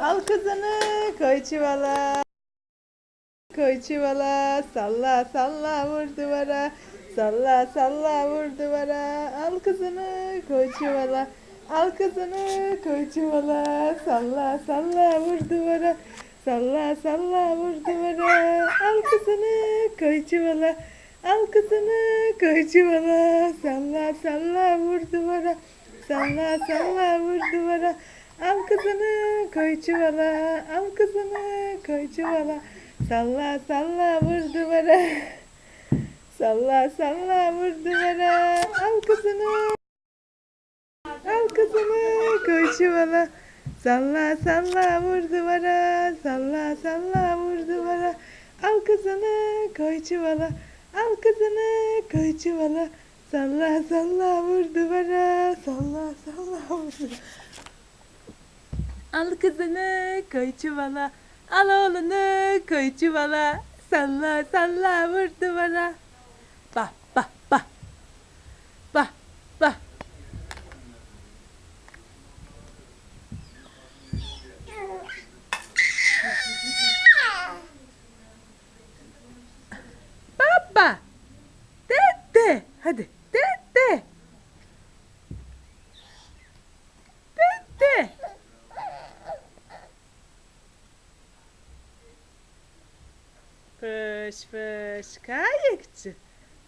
Al kızını koy çuvala. Koy çuvala. Salla salla vur duvara. Salla salla vur duvara. Al kızını koy çuvala. Al kızını koy çuvala. Salla salla vur duvara. Salla salla vur duvara. Al kızını koy çuvala. Al kızını koy çuvala. Salla salla vur duvara. Salla salla vur duvara. Al kızını koy çuvala. Al kızını koy çuvala. Salla salla vur duvara. Salla salla vur duvara. Al kızını. Al kızını koy çuvala. Salla salla vur duvara. Salla salla vur duvara. Al kızını koy çuvala. Al kızını koy çuvala. Salla salla vur duvara. Salla salla vur duvara. Al kızını koy çuvala. Al oğlunu koy çuvala. Salla salla vur duvara. Bah bah bah. Bah bah. Baba. Dede. Hadi. Dede. Dede. Fış fış kayıkçı.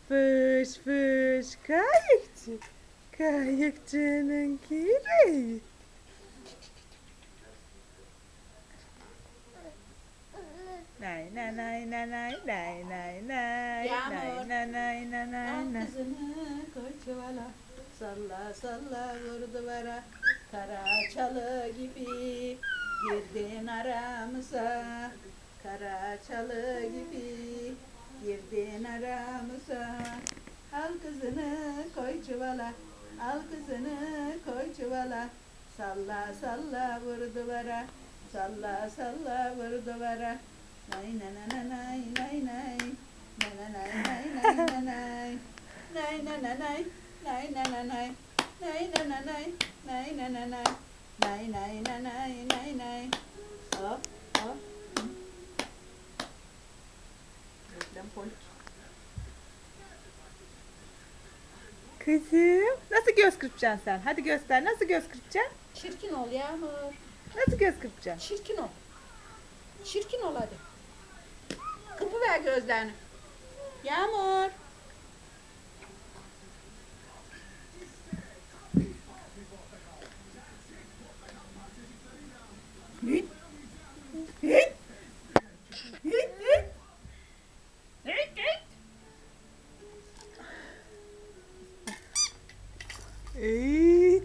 Fış fış kayıkçı. Kayıkçının kireyi. Nay nay nay nay nay nay nay nay nay nay nay nay nay kızını koy çuvala Salla salla vur duvara Kara çalı gibi Girdin aramıza Kara çalı gibi Girdin aramıza Al kızını koy çuvala Al kızını koy çuvala Salla salla vur duvara Salla salla vur duvara Nay nay nay nay nay nay Nay nay nay nay nay nay Nay nay nay nay Nay nay nay nay Nay nay nay nay Nay nay nay nay Nay nay nay nay nay nay Hop polik Kızım nasıl göz kırpacaksın sen? Hadi göster nasıl göz kırpacaksın? Çirkin ol Yağmur Nasıl göz kırpacaksın? Çirkin ol. Çirkin ol hadi. Kıpıver gözlerini. Yağmur Evet.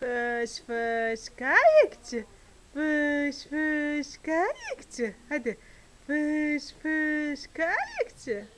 Fış fış kayıkçı. Fış fış kayıkçı. Hadi. Fış fış kayıkçı.